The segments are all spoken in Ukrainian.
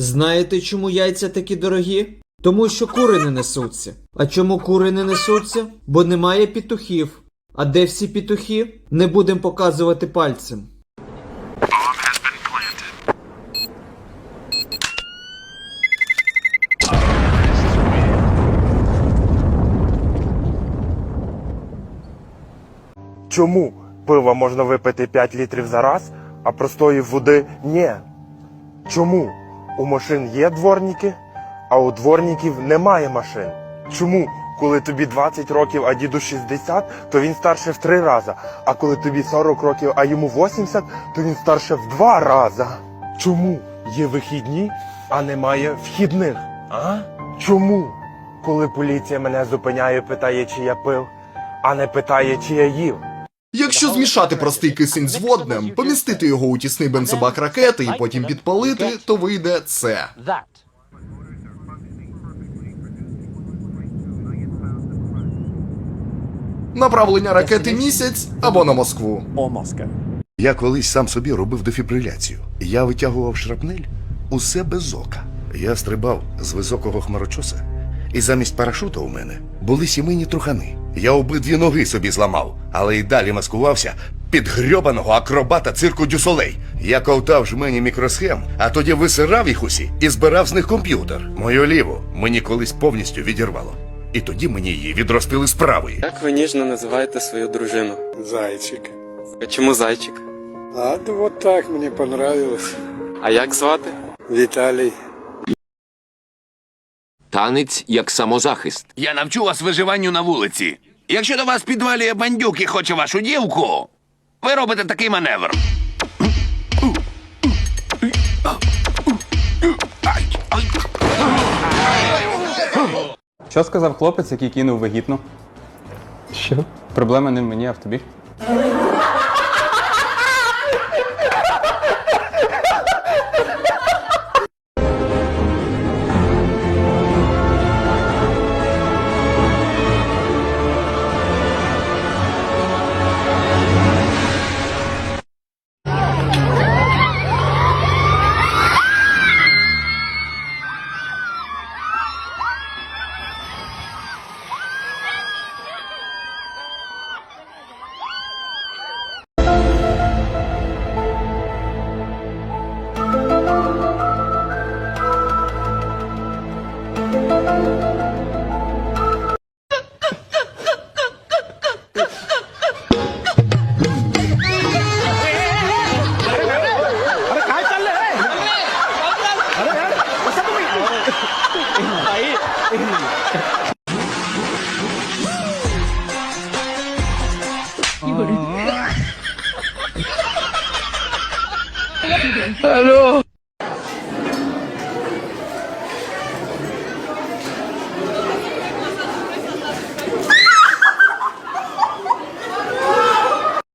Знаєте, чому яйця такі дорогі? Тому що кури не несуться. А чому кури не несуться? Бо немає петухів. А де всі петухи? Не будемо показувати пальцем. Чому пива можна випити 5 літрів за раз, а простої води ні? Чому у машин є дворники, а у дворників немає машин? Чому, коли тобі 20 років, а діду 60, то він старше в 3 рази, а коли тобі 40 років, а йому 80, то він старше в 2 рази? Чому є вихідні, а немає вхідних? А? Чому? Коли поліція мене зупиняє, питає, чи я пив, а не питає, чи я їв? Якщо змішати простий кисень з водним, помістити його у тісний бензобак ракети і потім підпалити, то вийде це. Направлення ракети місяць або на Москву. Я колись сам собі робив дефібриляцію. Я витягував шрапнель усе без ока. Я стрибав з високого хмарочоса, і замість парашута у мене були сімейні трухани. Я обидві ноги собі зламав, але й далі маскувався під грьобаного акробата цирку Дюсолей. Я ковтав жмені мікросхем, а тоді висирав їх усі і збирав з них комп'ютер. Мою ліву мені колись повністю відірвало. І тоді мені її відростили з правої. Як ви ніжно називаєте свою дружину? Зайчик. А чому зайчик? А вот так мне понравилось. А як звати? Виталий. Танець як самозахист. Я навчу вас виживанню на вулиці. Якщо до вас підвалює бандюк і хоче вашу дівку, ви робите такий маневр. Що сказав хлопець, який кинув вигідно? Що? Проблема не в мені, а в тобі.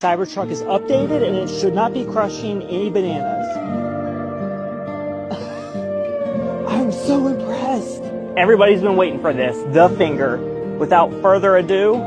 Cybertruck is updated and it should not be crushing any bananas. I'm so impressed. Everybody's been waiting for this. The finger. Without further ado,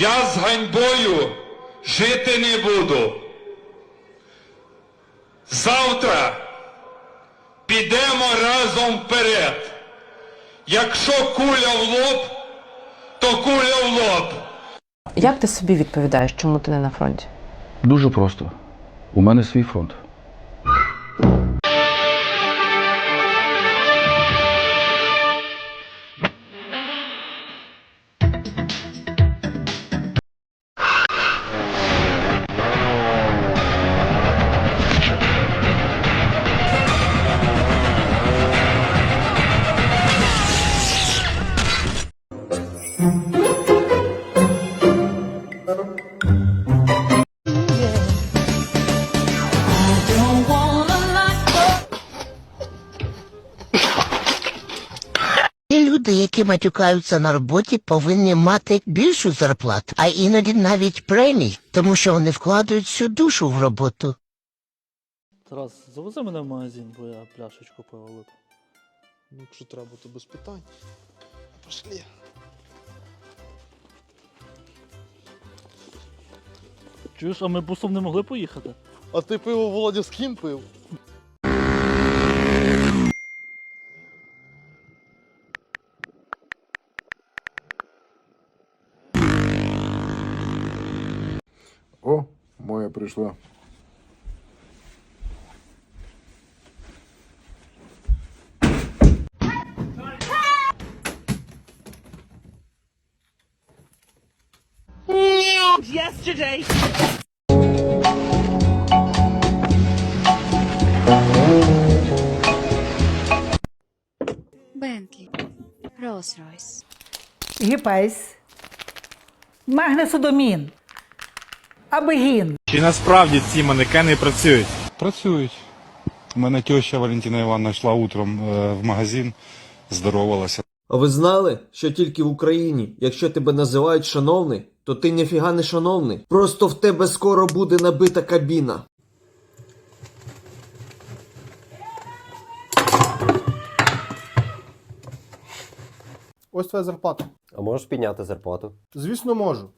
Я з ганьбою жити не буду. Завтра підемо разом вперед. Якщо куля в лоб, то куля в лоб. Як ти собі відповідаєш, чому ти не на фронті? Дуже просто. У мене свій фронт. Які матюкаються на роботі, повинні мати більшу зарплату, а іноді навіть премій, тому що вони вкладають всю душу в роботу. Тарас, завези мене в магазин, бо я пляшечку пива випив. Ну, якщо треба, то без питань. Пошли. Чуєш, а ми бусом не могли поїхати? А ти пиво Володя з ким пив? моя прийшла. Yesterday. Бентлі. Rolls-Royce. Гіпайс. Магнесодомін. Абегін. Чи насправді ці манекени працюють? Працюють. У мене теща Валентина Івановна йшла утром е, в магазин, здоровалася. А ви знали, що тільки в Україні, якщо тебе називають шановний, то ти ніфіга не шановний. Просто в тебе скоро буде набита кабіна. Ось твоя зарплата. А можеш підняти зарплату? Звісно, можу.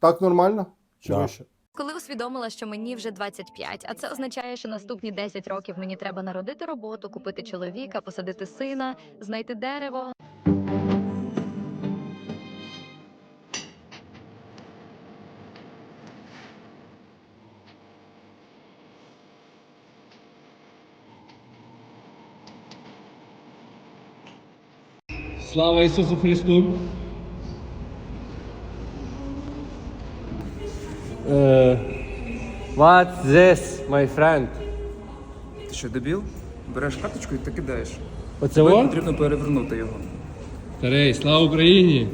Так нормально? Чи Да. вище? Коли усвідомила, що мені вже 25, а це означає, що наступні 10 років мені треба народити роботу, купити чоловіка, посадити сина, знайти дерево. Слава Ісусу Христу! What's this, my friend? Ти що, дебіл? Береш карточку і ти кидаєш. Оце во? Потрібно перевернути його. Старей, слава Україні!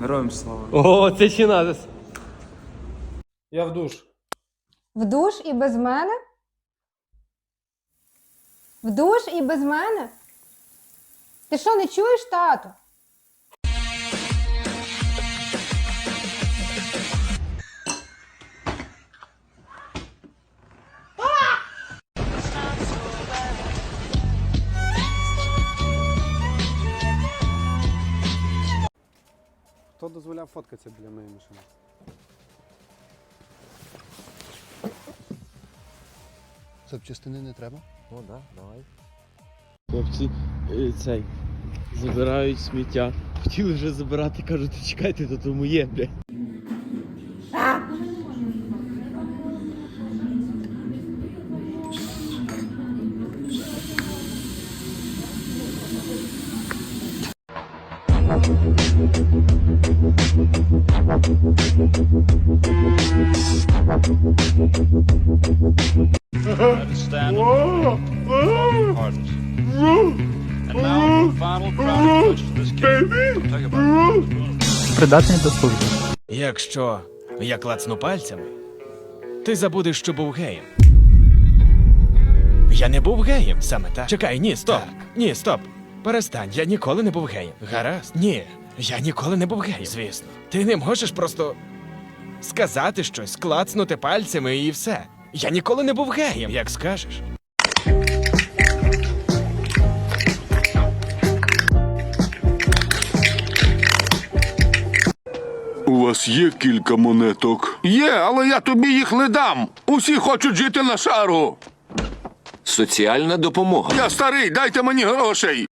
Героям слава. О, це чи надо? Я в душ. В душ і без мене? В душ і без мене? Ти що, не чуєш, тату? Хто дозволяв фоткатися біля моєї машини? Запчастини не треба. Ну да, давай. Хлопці, е, цей, забирають сміття. Хотіли вже забирати, кажуть, чекайте, то то моє, блядь. Придатний до служби. Якщо я клацну пальцями, ти забудеш, що був геєм. Я не був геєм, саме так. Чекай, ні, стоп. Ні, стоп. Перестань, я ніколи не був геєм. Гаразд? Ні, я ніколи не був геєм. Звісно. Ти не можеш просто сказати щось, клацнути пальцями і все. Я ніколи не був геєм, як скажеш. У вас є кілька монеток? Є, але я тобі їх не дам. Усі хочуть жити на шару. Соціальна допомога. Я старий, дайте мені грошей.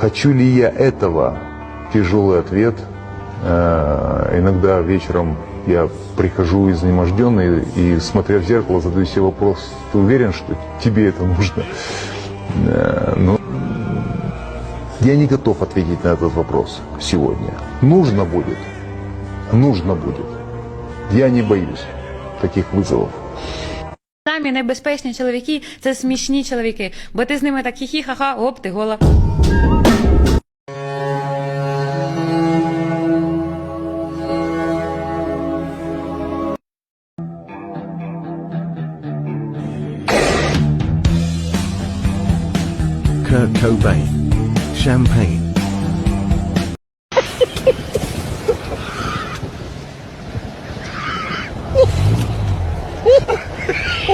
Хочу ли я этого? Тяжелый ответ. Э, Иногда вечером я прихожу изнеможденный и, смотря в зеркало, задаю себе вопрос, ты уверен, что тебе это нужно? Э, Ну, я не готов ответить на этот вопрос сегодня. Нужно будет. Нужно будет. Я не боюсь таких вызовов. Самі найбезпечні чоловіки це смішні чоловіки, бо ти з ними так хі-хі, ха-ха, оп, ти гола. Champagne.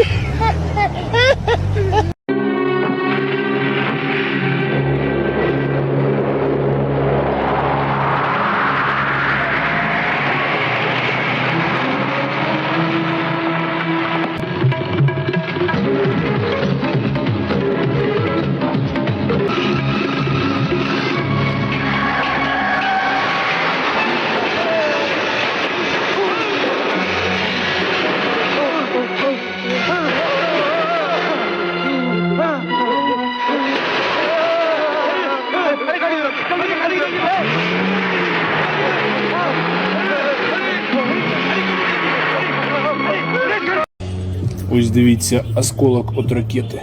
Ось дивіться, осколок від ракети.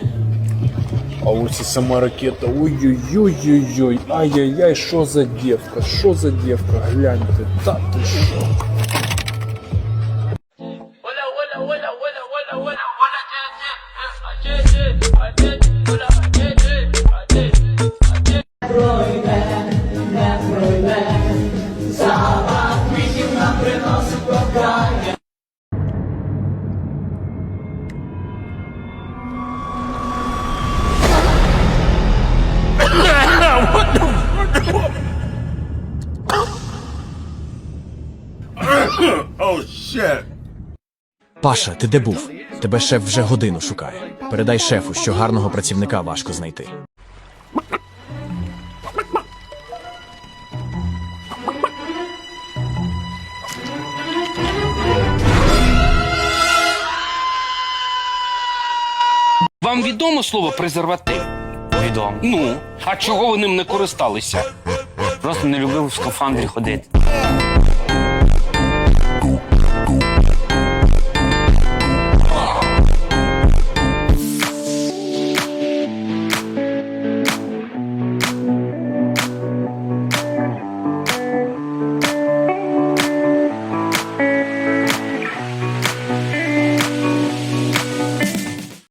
А ось і сама ракета. Ой-ой-ой-ой-ой. Ай-яй-яй, що за дівка? Що за дівка? Гляньте. Та ти що? Паша, ти де був? Тебе шеф вже годину шукає. Передай шефу, що гарного працівника важко знайти. Вам відомо слово презерватив? Відомо. Ну, а чого ви ним не користалися? Просто не любив в скафандрі ходити.